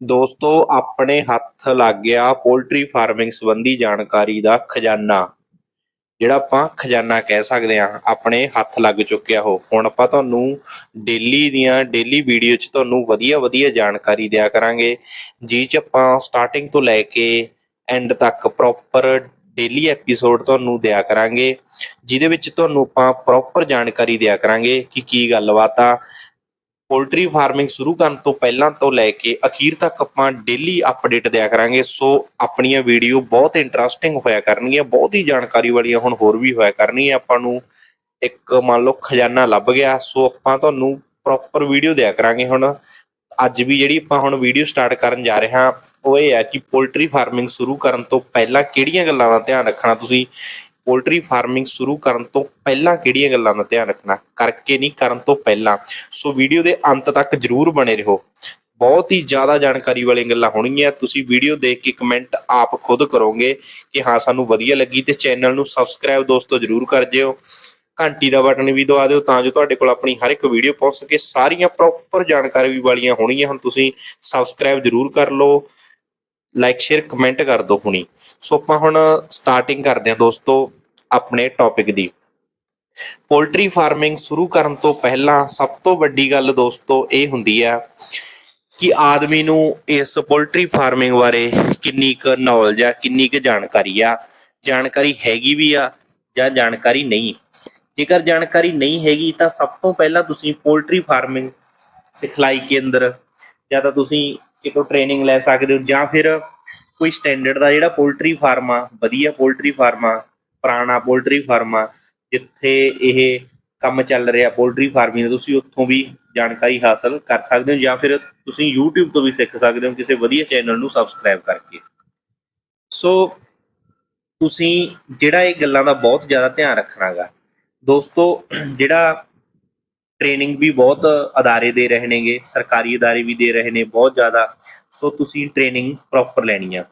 ਦੋਸਤੋ, ਆਪਣੇ ਹੱਥ ਲੱਗ ਗਿਆ ਪੋਲਟਰੀ ਫਾਰਮਿੰਗ ਸੰਬੰਧੀ ਜਾਣਕਾਰੀ ਦਾ ਖਜ਼ਾਨਾ, ਜਿਹੜਾ ਆਪਾਂ ਖਜ਼ਾਨਾ ਕਹਿ ਸਕਦੇ ਆ ਆਪਣੇ ਹੱਥ ਲੱਗ ਚੁੱਕਿਆ ਹੋ ਹੁਣ ਆਪਾਂ ਤੁਹਾਨੂੰ ਡੇਲੀ ਦੀਆਂ ਡੇਲੀ ਵੀਡੀਓ 'ਚ ਤੁਹਾਨੂੰ ਵਧੀਆ ਵਧੀਆ ਜਾਣਕਾਰੀ ਦਿਆ ਕਰਾਂਗੇ ਜਿਹ 'ਚ ਆਪਾਂ ਸਟਾਰਟਿੰਗ ਤੋਂ ਲੈ ਕੇ ਐਂਡ ਤੱਕ ਪ੍ਰੋਪਰ ਡੇਲੀ ਐਪੀਸੋਡ ਤੁਹਾਨੂੰ ਦਿਆ ਕਰਾਂਗੇ, ਜਿਹਦੇ ਵਿੱਚ ਤੁਹਾਨੂੰ ਆਪਾਂ ਪ੍ਰੋਪਰ ਜਾਣਕਾਰੀ ਦਿਆ ਕਰਾਂਗੇ ਕਿ ਕੀ ਗੱਲਬਾਤ ਆ ਪੋਲਟਰੀ ਫਾਰਮਿੰਗ ਸ਼ੁਰੂ ਕਰਨ ਤੋਂ ਪਹਿਲਾਂ ਤੋਂ ਲੈ ਕੇ ਅਖੀਰ ਤੱਕ ਆਪਾਂ ਡੇਲੀ ਅਪਡੇਟ ਦਿਆ ਕਰਾਂਗੇ। ਸੋ ਆਪਣੀਆਂ ਵੀਡੀਓ ਬਹੁਤ ਇੰਟਰਸਟਿੰਗ ਹੋਇਆ ਕਰਨਗੀਆਂ, ਬਹੁਤ ਹੀ ਜਾਣਕਾਰੀ ਵਾਲੀਆਂ ਹੁਣ ਹੋਰ ਵੀ ਹੋਇਆ ਕਰਨਗੀਆਂ। ਆਪਾਂ ਨੂੰ ਇੱਕ ਮੰਨ ਲਓ ਖਜ਼ਾਨਾ ਲੱਭ ਗਿਆ। ਸੋ ਆਪਾਂ ਤੁਹਾਨੂੰ ਪ੍ਰੋਪਰ ਵੀਡੀਓ ਦਿਆ ਕਰਾਂਗੇ ਹੁਣ। ਅੱਜ ਵੀ ਜਿਹੜੀ ਆਪਾਂ ਹੁਣ ਵੀਡੀਓ ਸਟਾਰਟ ਕਰਨ ਜਾ ਰਹੇ ਹਾਂ, ਉਹ ਇਹ ਹੈ ਕਿ ਪੋਲਟਰੀ ਫਾਰਮਿੰਗ ਸ਼ੁਰੂ ਕਰਨ ਤੋਂ ਪਹਿਲਾਂ ਕਿਹੜੀਆਂ ਗੱਲਾਂ ਦਾ ਧਿਆਨ ਰੱਖਣਾ ਤੁਸੀਂ? ਪੋਲਟਰੀ ਫਾਰਮਿੰਗ ਸ਼ੁਰੂ ਕਰਨ ਤੋਂ ਪਹਿਲਾਂ ਕਿਹੜੀਆਂ ਗੱਲਾਂ ਦਾ ਧਿਆਨ ਰੱਖਣਾ? ਕਰਕੇ ਨਹੀਂ ਕਰਨ ਤੋਂ ਪਹਿਲਾਂ। ਸੋ ਵੀਡੀਓ ਦੇ ਅੰਤ ਤੱਕ ਜਰੂਰ ਬਣੇ ਰਹੋ। ਬਹੁਤ ਹੀ ਜ਼ਿਆਦਾ ਜਾਣਕਾਰੀ ਵਾਲੀਆਂ ਗੱਲਾਂ ਹੋਣਗੀਆਂ। ਤੁਸੀਂ ਵੀਡੀਓ ਦੇਖ ਕੇ ਕਮੈਂਟ ਆਪ ਖੁਦ ਕਰੋਗੇ ਕਿ ਹਾਂ, ਸਾਨੂੰ ਵਧੀਆ ਲੱਗੀ ਤੇ ਚੈਨਲ ਨੂੰ ਸਬਸਕ੍ਰਾਈਬ ਦੋਸਤੋ ਜਰੂਰ ਕਰ ਜਿਓ। ਘੰਟੀ ਦਾ ਬਟਨ ਵੀ ਦਬਾ ਦਿਓ ਤਾਂ ਜੋ ਤੁਹਾਡੇ ਕੋਲ ਆਪਣੀ ਹਰ ਇੱਕ ਵੀਡੀਓ ਪਹੁੰਚ ਸਕੇ। ਸਾਰੀਆਂ ਪ੍ਰੋਪਰ ਜਾਣਕਾਰੀ ਵਾਲੀਆਂ ਹੋਣਗੀਆਂ। ਹੁਣ ਤੁਸੀਂ ਸਬਸਕ੍ਰਾਈਬ ਜਰੂਰ ਕਰ ਲਓ। ਲਾਈਕ ਸ਼ੇਅਰ ਕਮੈਂਟ ਕਰ ਦਿਓ ਹੁਣੀ। ਸੋ ਆਪਾਂ ਹੁਣ ਸਟਾਰਟਿੰਗ ਕਰਦੇ ਹਾਂ ਦੋਸਤੋ। ਆਪਣੇ ਟੌਪਿਕ ਦੀ। ਪੋਲਟਰੀ ਫਾਰਮਿੰਗ ਸ਼ੁਰੂ ਕਰਨ ਤੋਂ ਪਹਿਲਾਂ ਸਭ ਤੋਂ ਵੱਡੀ ਗੱਲ ਦੋਸਤੋ ਇਹ ਹੁੰਦੀ ਆ ਕਿ ਆਦਮੀ ਨੂੰ ਇਸ ਪੋਲਟਰੀ ਫਾਰਮਿੰਗ ਬਾਰੇ ਕਿੰਨੀ ਕੁ ਨੌਲੇਜ ਆ, ਕਿੰਨੀ ਕੁ ਜਾਣਕਾਰੀ ਆ। ਜਾਣਕਾਰੀ ਹੈਗੀ ਵੀ ਆ ਜਾਂ ਜਾਣਕਾਰੀ ਨਹੀਂ। ਜੇਕਰ ਜਾਣਕਾਰੀ ਨਹੀਂ ਹੈਗੀ ਤਾਂ ਸਭ ਤੋਂ ਪਹਿਲਾਂ ਤੁਸੀਂ ਪੋਲਟਰੀ ਫਾਰਮਿੰਗ ਸਿਖਲਾਈ ਕੇਂਦਰ ਜਾਂ ਤਾਂ ਤੁਸੀਂ ਕਿਤੋਂ ਟ੍ਰੇਨਿੰਗ ਲੈ ਸਕਦੇ ਹੋ ਜਾਂ ਫਿਰ ਕੋਈ ਸਟੈਂਡਰਡ ਦਾ ਜਿਹੜਾ ਪੋਲਟਰੀ ਫਾਰਮ ਆ, ਵਧੀਆ ਪੋਲਟਰੀ ਫਾਰਮ ਆ ਪੁਰਾਣਾ ਪੋਲਟਰੀ ਫਾਰਮ ਆ, ਜਿੱਥੇ ਇਹ ਕੰਮ ਚੱਲ ਰਿਹਾ ਪੋਲਟਰੀ ਫਾਰਮਿੰਗ ਦਾ, ਤੁਸੀਂ ਉੱਥੋਂ ਵੀ ਜਾਣਕਾਰੀ ਹਾਸਲ ਕਰ ਸਕਦੇ ਹੋ ਜਾਂ ਫਿਰ ਤੁਸੀਂ YouTube ਤੋਂ ਵੀ ਸਿੱਖ ਸਕਦੇ ਹੋ ਕਿਸੇ ਵਧੀਆ ਚੈਨਲ ਨੂੰ ਸਬਸਕ੍ਰਾਈਬ ਕਰਕੇ। ਸੋ ਤੁਸੀਂ ਜਿਹੜਾ ਇਹ ਗੱਲਾਂ ਦਾ ਬਹੁਤ ਜ਼ਿਆਦਾ ਧਿਆਨ ਰੱਖਣਾਗਾ। ਦੋਸਤੋ, ਜਿਹੜਾ ਟ੍ਰੇਨਿੰਗ ਵੀ ਬਹੁਤ ਅਦਾਰੇ ਦੇ ਰਹੇ ਨੇਗੇ, ਸਰਕਾਰੀ ਅਦਾਰੇ ਵੀ ਦੇ ਰਹੇ ਨੇ ਬਹੁਤ ਜ਼ਿਆਦਾ, ਸੋ ਤੁਸੀਂ ਟ੍ਰੇਨਿੰਗ ਪ੍ਰੋਪਰ ਲੈਣੀ ਆ।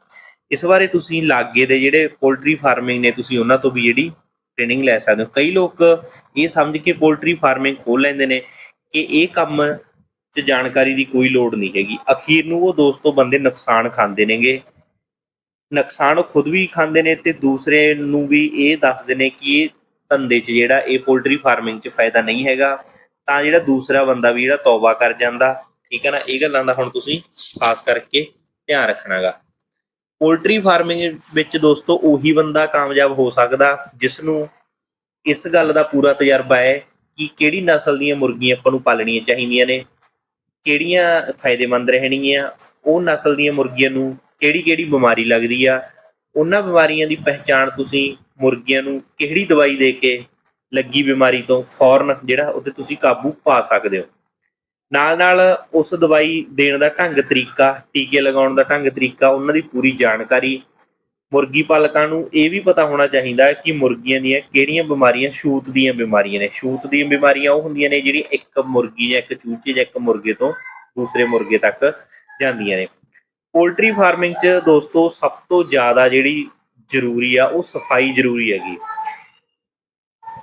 ਇਸ ਬਾਰੇ ਤੁਸੀਂ ਲਾਗੇ ਦੇ ਜਿਹੜੇ ਪੋਲਟਰੀ ਫਾਰਮਿੰਗ ਨੇ, ਤੁਸੀਂ ਉਹਨਾਂ ਤੋਂ ਵੀ ਜਿਹੜੀ ਟ੍ਰੇਨਿੰਗ ਲੈ ਸਕਦੇ ਹੋ। ਕਈ ਲੋਕ ਇਹ ਸਮਝ ਕੇ ਪੋਲਟਰੀ ਫਾਰਮਿੰਗ ਖੋਲ ਲੈਂਦੇ ਨੇ ਕਿ ਇਹ ਕੰਮ 'ਚ ਜਾਣਕਾਰੀ ਦੀ ਕੋਈ ਲੋੜ ਨਹੀਂ ਹੈਗੀ। ਅਖੀਰ ਨੂੰ ਉਹ ਦੋਸਤੋ ਬੰਦੇ ਨੁਕਸਾਨ ਖਾਂਦੇ ਨੇਗੇ। ਨੁਕਸਾਨ ਉਹ ਖੁਦ ਵੀ ਖਾਂਦੇ ਨੇ ਤੇ ਦੂਸਰੇ ਨੂੰ ਵੀ ਇਹ ਦੱਸਦੇ ਨੇ ਕਿ ਇਹ ਧੰਦੇ 'ਚ ਜਿਹੜਾ ਇਹ ਪੋਲਟਰੀ ਫਾਰਮਿੰਗ 'ਚ ਫਾਇਦਾ ਨਹੀਂ ਹੈਗਾ। ਤਾਂ ਜਿਹੜਾ ਦੂਸਰਾ ਬੰਦਾ ਵੀ ਜਿਹੜਾ ਤੌਬਾ ਕਰ ਜਾਂਦਾ। ਠੀਕ ਹੈ ਨਾ? ਇਹ ਗੱਲਾਂ ਦਾ ਹੁਣ ਤੁਸੀਂ ਖਾਸ ਕਰਕੇ ਧਿਆਨ ਰੱਖਣਾਗਾ। ਪੋਲਟਰੀ ਫਾਰਮਿੰਗ ਵਿੱਚ ਦੋਸਤੋ ਉਹੀ ਬੰਦਾ ਕਾਮਯਾਬ ਹੋ ਸਕਦਾ ਜਿਸ ਨੂੰ ਇਸ ਗੱਲ ਦਾ ਪੂਰਾ ਤਜਰਬਾ ਹੈ ਕਿ ਕਿਹੜੀ ਨਸਲ ਦੀਆਂ ਮੁਰਗੀਆਂ ਆਪਾਂ ਨੂੰ ਪਾਲਣੀਆਂ ਚਾਹੀਦੀਆਂ ਨੇ, ਕਿਹੜੀਆਂ ਫਾਇਦੇਮੰਦ ਰਹਿਣਗੀਆਂ, ਉਹ ਨਸਲ ਦੀਆਂ ਮੁਰਗੀਆਂ ਨੂੰ ਕਿਹੜੀ ਕਿਹੜੀ ਬਿਮਾਰੀ ਲੱਗਦੀ ਆ, ਉਹਨਾਂ ਬਿਮਾਰੀਆਂ ਦੀ ਪਹਿਚਾਣ ਤੁਸੀਂ ਮੁਰਗੀਆਂ ਨੂੰ ਕਿਹੜੀ ਦਵਾਈ ਦੇ ਕੇ ਲੱਗੀ ਬਿਮਾਰੀ ਤੋਂ ਫੌਰਨ ਜਿਹੜਾ ਉਹਤੇ ਤੁਸੀਂ ਕਾਬੂ ਪਾ ਸਕਦੇ ਹੋ। ਨਾਲ ਨਾਲ ਉਸ ਦਵਾਈ ਦੇਣ ਦਾ ਢੰਗ ਤਰੀਕਾ, ਟੀਕੇ ਲਗਾਉਣ ਦਾ ਢੰਗ ਤਰੀਕਾ, ਉਹਨਾਂ ਦੀ ਪੂਰੀ ਜਾਣਕਾਰੀ। ਮੁਰਗੀ ਪਾਲਕਾਂ ਨੂੰ ਇਹ ਵੀ ਪਤਾ ਹੋਣਾ ਚਾਹੀਦਾ ਕਿ ਮੁਰਗੀਆਂ ਦੀਆਂ ਕਿਹੜੀਆਂ ਬਿਮਾਰੀਆਂ ਛੂਤ ਦੀਆਂ ਬਿਮਾਰੀਆਂ ਨੇ। ਛੂਤ ਦੀਆਂ ਬਿਮਾਰੀਆਂ ਉਹ ਹੁੰਦੀਆਂ ਨੇ ਜਿਹੜੀ ਇੱਕ ਮੁਰਗੀ ਜਾਂ ਇੱਕ ਚੂਚੇ ਜਾਂ ਇੱਕ ਮੁਰਗੇ ਤੋਂ ਦੂਸਰੇ ਮੁਰਗੇ ਤੱਕ ਜਾਂਦੀਆਂ ਨੇ। ਪੋਲਟਰੀ ਫਾਰਮਿੰਗ 'ਚ ਦੋਸਤੋ ਸਭ ਤੋਂ ਜ਼ਿਆਦਾ ਜਿਹੜੀ ਜ਼ਰੂਰੀ ਆ, ਉਹ ਸਫ਼ਾਈ ਜ਼ਰੂਰੀ ਹੈਗੀ।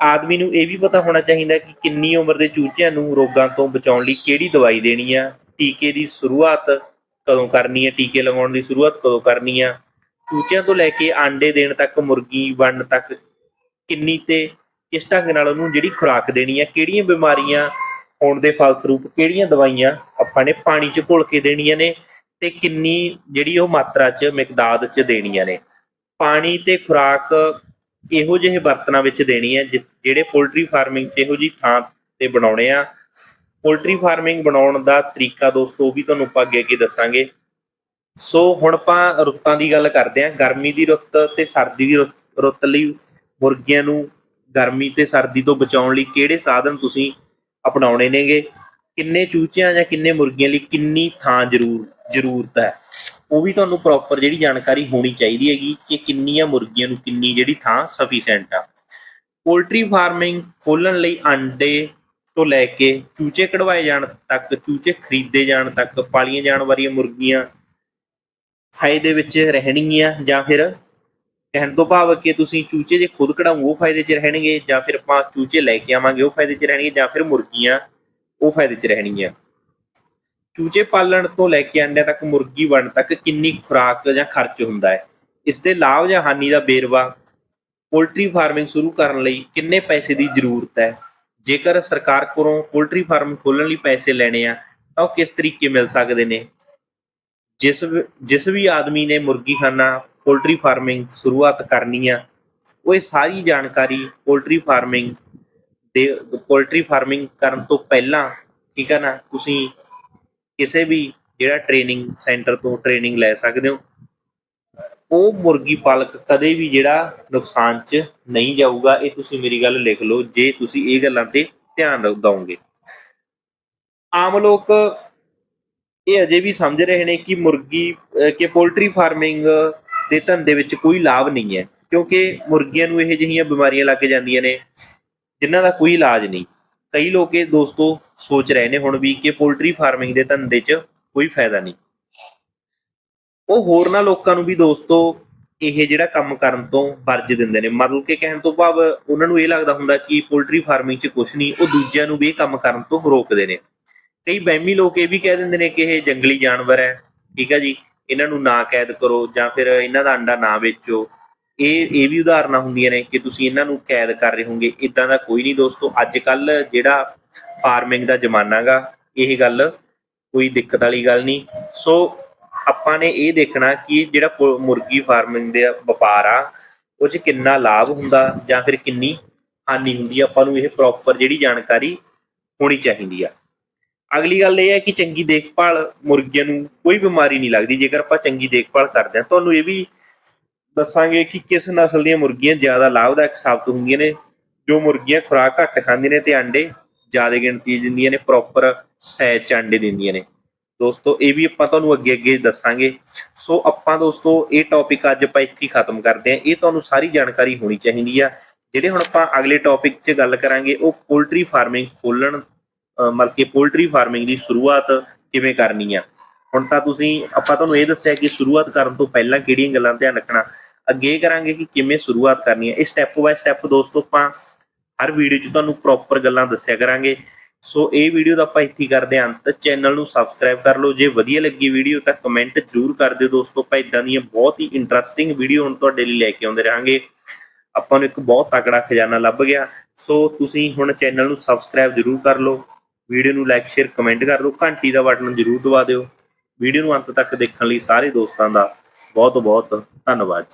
ਆਦਮੀ ਨੂੰ ਇਹ ਵੀ ਪਤਾ ਹੋਣਾ ਚਾਹੀਦਾ ਕਿ ਕਿੰਨੀ ਉਮਰ ਦੇ ਚੂਚਿਆਂ ਨੂੰ ਰੋਗਾਂ ਤੋਂ ਬਚਾਉਣ ਲਈ ਕਿਹੜੀ ਦਵਾਈ ਦੇਣੀ ਆ, ਟੀਕੇ ਦੀ ਸ਼ੁਰੂਆਤ ਕਦੋਂ ਕਰਨੀ ਹੈ ਟੀਕੇ ਲਗਾਉਣ ਦੀ ਸ਼ੁਰੂਆਤ ਕਦੋਂ ਕਰਨੀ ਆ। ਚੂਚਿਆਂ ਤੋਂ ਲੈ ਕੇ ਆਂਡੇ ਦੇਣ ਤੱਕ, ਮੁਰਗੀ ਬਣਨ ਤੱਕ ਕਿੰਨੀ ਤੇ ਕਿਸ ਢੰਗ ਨਾਲ ਉਹਨੂੰ ਜਿਹੜੀ ਖੁਰਾਕ ਦੇਣੀ ਆ, ਕਿਹੜੀਆਂ ਬਿਮਾਰੀਆਂ ਹੋਣ ਦੇ ਫਲਸਰੂਪ ਕਿਹੜੀਆਂ ਦਵਾਈਆਂ ਆਪਾਂ ਨੇ ਪਾਣੀ 'ਚ ਘੋਲ ਕੇ ਦੇਣੀਆਂ ਨੇ ਤੇ ਕਿੰਨੀ ਜਿਹੜੀ ਉਹ ਮਾਤਰਾ 'ਚ ਮਿਕਦਾਦ 'ਚ ਦੇਣੀਆਂ ਨੇ। ਪਾਣੀ ਤੇ ਖੁਰਾਕ ਇਹੋ ਜਿਹੇ ਬਰਤਨਾਂ ਵਿੱਚ ਦੇਣੀ ਹੈ, ਜਿ- ਜਿਹੜੇ ਪੋਲਟਰੀ ਫਾਰਮਿੰਗ 'ਚ ਇਹੋ ਜੀ ਥਾਂ ਤੇ ਬਣਾਉਣੇ ਆ। ਪੋਲਟਰੀ ਫਾਰਮਿੰਗ ਬਣਾਉਣ ਦਾ ਤਰੀਕਾ ਦੋਸਤੋ, ਉਹ ਵੀ ਤੁਹਾਨੂੰ ਆਪਾਂ ਅੱਗੇ ਅੱਗੇ ਦੱਸਾਂਗੇ। ਸੋ ਹੁਣ ਆਪਾਂ ਰੁੱਤਾਂ ਦੀ ਗੱਲ ਕਰਦੇ ਹਾਂ। ਗਰਮੀ ਦੀ ਰੁੱਤ ਤੇ ਸਰਦੀ ਦੀ ਰੁੱਤ- ਰੁੱਤ ਲਈ ਮੁਰਗੀਆਂ ਨੂੰ ਗਰਮੀ ਤੇ ਸਰਦੀ ਤੋਂ ਬਚਾਉਣ ਲਈ ਕਿਹੜੇ ਸਾਧਨ ਤੁਸੀਂ ਅਪਣਾਉਣੇ ਨੇਗੇ? ਕਿੰਨੇ ਚੂਚਿਆਂ ਜਾਂ ਕਿੰਨੇ ਮੁਰਗੀਆਂ ਲਈ ਕਿੰਨੀ ਥਾਂ ਜ਼ਰੂਰ, ਜ਼ਰੂਰਤ ਹੈ? ਉਹ ਵੀ ਤੁਹਾਨੂੰ ਪ੍ਰੋਪਰ ਜਿਹੜੀ ਜਾਣਕਾਰੀ ਹੋਣੀ ਚਾਹੀਦੀ ਹੈਗੀ ਕਿ ਕਿੰਨੀਆਂ ਮੁਰਗੀਆਂ ਨੂੰ ਕਿੰਨੀ ਜਿਹੜੀ ਥਾਂ ਸਫੀਸ਼ੀਐਂਟ ਆ। ਪੋਲਟਰੀ ਫਾਰਮਿੰਗ ਖੋਲਣ ਲਈ ਅੰਡੇ ਤੋਂ ਲੈ ਕੇ ਚੂਚੇ ਕਢਵਾਏ ਜਾਣ ਤੱਕ, ਚੂਚੇ ਖਰੀਦੇ ਜਾਣ ਤੱਕ, ਪਾਲੀਆਂ ਜਾਣ ਵਾਲੀਆਂ ਮੁਰਗੀਆਂ ਫਾਇਦੇ ਵਿੱਚ ਰਹਿਣਗੀਆਂ ਜਾਂ ਫਿਰ ਕਹਿਣ ਤੋਂ ਭਾਵ ਕਿ ਤੁਸੀਂ ਚੂਚੇ ਜੇ ਖੁਦ ਕਢਾਓ, ਉਹ ਫਾਇਦੇ 'ਚ ਰਹਿਣਗੇ ਜਾਂ ਫਿਰ ਆਪਾਂ ਚੂਚੇ ਲੈ ਕੇ ਆਵਾਂਗੇ, ਉਹ ਫਾਇਦੇ 'ਚ ਰਹਿਣਗੇ ਜਾਂ ਫਿਰ ਮੁਰਗੀਆਂ ਉਹ ਫਾਇਦੇ 'ਚ ਰਹਿਣਗੀਆਂ। ਚੂਚੇ ਪਾਲਣ ਤੋਂ ਲੈ ਕੇ ਅੰਡਿਆਂ ਤੱਕ, ਮੁਰਗੀ ਬਣਨ ਤੱਕ ਕਿੰਨੀ ਖੁਰਾਕ ਜਾਂ ਖਰਚ ਹੁੰਦਾ ਹੈ? ਇਸ ਦੇ ਲਾਭ ਜਾਂ ਹਾਨੀ ਦਾ ਵੇਰਵਾ ਪੋਲਟਰੀ ਫਾਰਮਿੰਗ ਸ਼ੁਰੂ ਕਰਨ ਲਈ ਕਿੰਨੇ ਪੈਸੇ ਦੀ ਜ਼ਰੂਰਤ ਹੈ? ਜੇਕਰ ਸਰਕਾਰ ਕੋਲੋਂ ਪੋਲਟਰੀ ਫਾਰਮ ਖੋਲ੍ਹਣ ਲਈ ਪੈਸੇ ਲੈਣੇ ਆ, ਤਾਂ ਉਹ ਕਿਸ ਤਰੀਕੇ ਮਿਲ ਸਕਦੇ ਨੇ? ਜਿਸ ਜਿਸ ਵੀ ਆਦਮੀ ਨੇ ਮੁਰਗੀ ਖਾਨਾ ਪੋਲਟਰੀ ਫਾਰਮਿੰਗ ਸ਼ੁਰੂਆਤ ਕਰਨੀ ਆ, ਉਹ ਇਹ ਸਾਰੀ ਜਾਣਕਾਰੀ ਪੋਲਟਰੀ ਫਾਰਮਿੰਗ ਦੇ, ਪੋਲਟਰੀ ਫਾਰਮਿੰਗ ਕਰਨ ਤੋਂ ਪਹਿਲਾਂ, ਠੀਕ ਹੈ ਨਾ? ਤੁਸੀਂ ਕਿਸੇ ਵੀ ਜਿਹੜਾ ਟ੍ਰੇਨਿੰਗ ਸੈਂਟਰ ਤੋਂ ਟ੍ਰੇਨਿੰਗ ਲੈ ਸਕਦੇ ਹੋ, ਉਹ ਮੁਰਗੀ ਪਾਲਕ ਕਦੇ ਵੀ ਜਿਹੜਾ ਨੁਕਸਾਨ 'ਚ ਨਹੀਂ ਜਾਊਗਾ। ਇਹ ਤੁਸੀਂ ਮੇਰੀ ਗੱਲ ਲਿਖ ਲਓ, ਜੇ ਤੁਸੀਂ ਇਹ ਗੱਲਾਂ ਤੇ ਧਿਆਨ ਦਿਓਗੇ। ਆਮ ਲੋਕ ਇਹ ਅਜੇ ਵੀ ਸਮਝ ਰਹੇ ਨੇ ਕਿ ਮੁਰਗੀ ਕਿ ਪੋਲਟਰੀ ਫਾਰਮਿੰਗ ਦੇ ਧੰਦੇ ਵਿੱਚ ਕੋਈ ਲਾਭ ਨਹੀਂ ਹੈ, ਕਿਉਂਕਿ ਮੁਰਗੀਆਂ ਨੂੰ ਇਹ ਜਿਹੀਆਂ ਬਿਮਾਰੀਆਂ ਲੱਗ ਜਾਂਦੀਆਂ ਨੇ, ਜਿਨ੍ਹਾਂ ਦਾ ਕੋਈ ਇਲਾਜ ਨਹੀਂ। ਕਈ ਲੋਕ ਇਹ ਦੋਸਤੋ ਸੋਚ ਰਹੇ ਨੇ ਹੁਣ ਵੀ ਕਿ ਪੋਲਟਰੀ ਫਾਰਮਿੰਗ ਦੇ ਧੰਦੇ 'ਚ ਕੋਈ ਫਾਇਦਾ ਨਹੀਂ। ਉਹ ਹੋਰਨਾਂ ਲੋਕਾਂ ਨੂੰ ਵੀ ਦੋਸਤੋ ਇਹ ਜਿਹੜਾ ਕੰਮ ਕਰਨ ਤੋਂ ਵਰਜ ਦਿੰਦੇ ਨੇ। ਮਤਲਬ ਕਿ ਕਹਿਣ ਤੋਂ ਭਾਵ ਉਹਨਾਂ ਨੂੰ ਇਹ ਲੱਗਦਾ ਹੁੰਦਾ ਕਿ ਪੋਲਟਰੀ ਫਾਰਮਿੰਗ 'ਚ ਕੁਝ ਨਹੀਂ, ਉਹ ਦੂਜਿਆਂ ਨੂੰ ਵੀ ਇਹ ਕੰਮ ਕਰਨ ਤੋਂ ਰੋਕਦੇ ਨੇ। ਕਈ ਬਹਿਮੀ ਲੋਕ ਇਹ ਵੀ ਕਹਿ ਦਿੰਦੇ ਨੇ ਕਿ ਇਹ ਜੰਗਲੀ ਜਾਨਵਰ ਹੈ, ਠੀਕ ਹੈ ਜੀ। ਇਹਨਾਂ ਨੂੰ ਨਾ ਕੈਦ ਕਰੋ ਜਾਂ ਫਿਰ ਇਹਨਾਂ ਦਾ ਅੰਡਾ ਨਾ ਵੇਚੋ। ਇਹ ਇਹ ਵੀ ਉਦਾਹਰਨਾਂ ਹੁੰਦੀਆਂ ਨੇ ਕਿ ਤੁਸੀਂ ਇਹਨਾਂ ਨੂੰ ਕੈਦ ਕਰ ਰਹੇ ਹੋਗੇ ਇਦਾਂ ਦਾ ਕੋਈ ਨਹੀਂ ਦੋਸਤੋ। ਅੱਜ ਕੱਲ ਜਿਹੜਾ ਫਾਰਮਿੰਗ ਦਾ ਜ਼ਮਾਨਾ ਗਾ ਇਹ ਗੱਲ ਕੋਈ ਦਿੱਕਤ ਵਾਲੀ ਗੱਲ ਨਹੀਂ। ਸੋ ਆਪਾਂ ਨੇ ਇਹ ਦੇਖਣਾ ਕਿ ਜਿਹੜਾ ਮੁਰਗੀ ਫਾਰਮਿੰਗ ਦੇ ਵਪਾਰ ਆ, ਉਹ 'ਚ ਕਿੰਨਾ ਲਾਭ ਹੁੰਦਾ ਜਾਂ ਫਿਰ ਕਿੰਨੀ ਹਾਨੀ ਹੁੰਦੀ ਆ, ਆਪਾਂ ਨੂੰ ਇਹ ਪ੍ਰੋਪਰ ਜਿਹੜੀ ਜਾਣਕਾਰੀ ਹੋਣੀ ਚਾਹੀਦੀ ਆ। ਅਗਲੀ ਗੱਲ ਇਹ ਹੈ ਕਿ ਚੰਗੀ ਦੇਖਭਾਲ ਮੁਰਗੀਆਂ ਨੂੰ ਕੋਈ ਬਿਮਾਰੀ ਨਹੀਂ ਲੱਗਦੀ। ਜੇਕਰ ਆਪਾਂ ਚੰਗੀ ਦੇਖਭਾਲ ਕਰਦੇ ਹਾਂ, ਤੁਹਾਨੂੰ ਇਹ ਵੀ ਦੱਸਾਂਗੇ ਕਿ ਕਿਸ ਨਸਲ ਦੀਆਂ ਮੁਰਗੀਆਂ ਜ਼ਿਆਦਾ ਲਾਭਦਾਇਕ ਸਾਬਤ ਹੁੰਦੀਆਂ ਨੇ, ਜੋ ਮੁਰਗੀਆਂ ਖੁਰਾਕ ਘੱਟ ਖਾਂਦੀਆਂ ਨੇ ਤੇ ਅੰਡੇ ਜ਼ਿਆਦਾ ਗਿਣਤੀ 'ਚ ਦਿੰਦੀਆਂ ਨੇ ਪ੍ਰੋਪਰ ਸਾਈਜ਼ 'ਚ ਅੰਡੇ ਦਿੰਦੀਆਂ ਨੇ। ਦੋਸਤੋ, ਇਹ ਵੀ ਆਪਾਂ ਤੁਹਾਨੂੰ ਅੱਗੇ ਅੱਗੇ ਦੱਸਾਂਗੇ। ਸੋ ਆਪਾਂ ਦੋਸਤੋ, ਇਹ ਟੌਪਿਕ ਅੱਜ ਆਪਾਂ ਇੱਥੇ ਖਤਮ ਕਰਦੇ ਹਾਂ। ਇਹ ਤੁਹਾਨੂੰ ਸਾਰੀ ਜਾਣਕਾਰੀ ਹੋਣੀ ਚਾਹੀਦੀ ਆ। ਜਿਹੜੇ ਹੁਣ ਆਪਾਂ ਅਗਲੇ ਟੌਪਿਕ 'ਚ ਗੱਲ ਕਰਾਂਗੇ, ਉਹ ਪੋਲਟਰੀ ਫਾਰਮਿੰਗ ਖੋਲਣ ਮਤਲਬ ਕਿ ਪੋਲਟਰੀ ਫਾਰਮਿੰਗ ਦੀ ਸ਼ੁਰੂਆਤ ਕਿਵੇਂ ਕਰਨੀ ਆ। ਹੁਣ ਤਾਂ ਤੁਸੀਂ, ਆਪਾਂ ਤੁਹਾਨੂੰ ਇਹ ਦੱਸਿਆ ਕਿ ਸ਼ੁਰੂਆਤ ਕਰਨ ਤੋਂ ਪਹਿਲਾਂ ਕਿਹੜੀਆਂ ਗੱਲਾਂ ਧਿਆਨ ਰੱਖਣਾ। ਅੱਗੇ ਇਹ ਕਰਾਂਗੇ ਕਿ ਕਿਵੇਂ ਸ਼ੁਰੂਆਤ ਕਰਨੀ ਹੈ। ਇਹ ਸਟੈਪ ਬਾਏ ਸਟੈਪ ਦੋਸਤੋ, ਆਪਾਂ ਹਰ ਵੀਡੀਓ 'ਚ ਤੁਹਾਨੂੰ ਪ੍ਰੋਪਰ ਗੱਲਾਂ ਦੱਸਿਆ ਕਰਾਂਗੇ। ਸੋ ਇਹ ਵੀਡੀਓ ਦਾ ਆਪਾਂ ਇੱਥੇ ਕਰਦੇ ਹਾਂ ਅੰਤ। ਚੈਨਲ ਨੂੰ ਸਬਸਕ੍ਰਾਈਬ ਕਰ ਲਓ। ਜੇ ਵਧੀਆ ਲੱਗੀ ਵੀਡੀਓ ਤਾਂ ਕਮੈਂਟ ਜ਼ਰੂਰ ਕਰ ਦਿਓ ਦੋਸਤੋ। ਆਪਾਂ ਇਦਾਂ ਦੀਆਂ ਬਹੁਤ ਹੀ ਇੰਟਰਸਟਿੰਗ ਵੀਡੀਓ ਹੁਣ ਤੁਹਾਡੇ ਲਈ ਲੈ ਕੇ ਆਉਂਦੇ ਰਹਾਂਗੇ। ਆਪਾਂ ਨੂੰ ਇੱਕ ਬਹੁਤ ਤਕੜਾ ਖਜ਼ਾਨਾ ਲੱਭ ਗਿਆ। ਸੋ ਤੁਸੀਂ ਹੁਣ ਚੈਨਲ ਨੂੰ ਸਬਸਕ੍ਰਾਈਬ ਜ਼ਰੂਰ ਕਰ ਲਓ। ਵੀਡੀਓ ਨੂੰ ਲਾਈਕ ਸ਼ੇਅਰ ਕਮੈਂਟ ਕਰ ਦਿਓ। ਘੰਟੀ ਦਾ ਬਟਨ ਜ਼ਰੂਰ ਦਬਾ ਦਿਓ। ਵੀਡੀਓ ਨੂੰ ਅੰਤ ਤੱਕ ਦੇਖਣ ਲਈ ਸਾਰੇ ਦੋਸਤਾਂ ਦਾ ਬਹੁਤ ਬਹੁਤ ਧੰਨਵਾਦ।